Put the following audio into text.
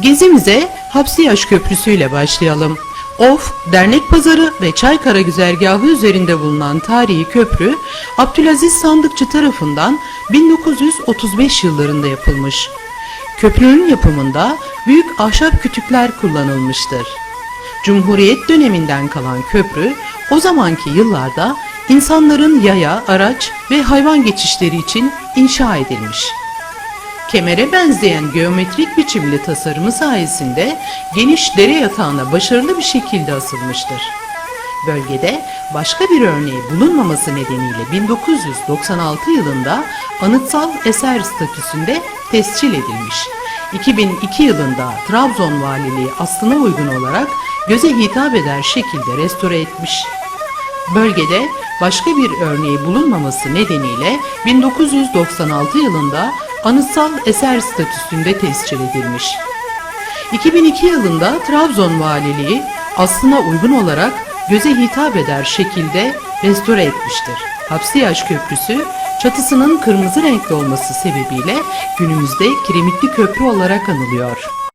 Gezimize Hapsiyaş Köprüsü ile başlayalım. Of, Dernek Pazarı ve Çaykara güzergahı üzerinde bulunan tarihi köprü, Abdülaziz Sandıkçı tarafından 1935 yıllarında yapılmış. Köprünün yapımında büyük ahşap kütükler kullanılmıştır. Cumhuriyet döneminden kalan köprü, o zamanki yıllarda insanların yaya, araç ve hayvan geçişleri için inşa edilmiş. Kemere benzeyen geometrik biçimli tasarımı sayesinde geniş dere yatağına başarılı bir şekilde asılmıştır. Bölgede başka bir örneği bulunmaması nedeniyle 1996 yılında anıtsal eser statüsünde tescil edilmiş. 2002 yılında Trabzon Valiliği aslına uygun olarak göze hitap eder şekilde restore etmiş. Bölgede başka bir örneği bulunmaması nedeniyle 1996 yılında anıtsal eser statüsünde tescil edilmiş. 2002 yılında Trabzon Valiliği aslına uygun olarak göze hitap eder şekilde restore etmiştir. Hapsiyaş Köprüsü çatısının kırmızı renkli olması sebebiyle günümüzde kiremitli köprü olarak anılıyor.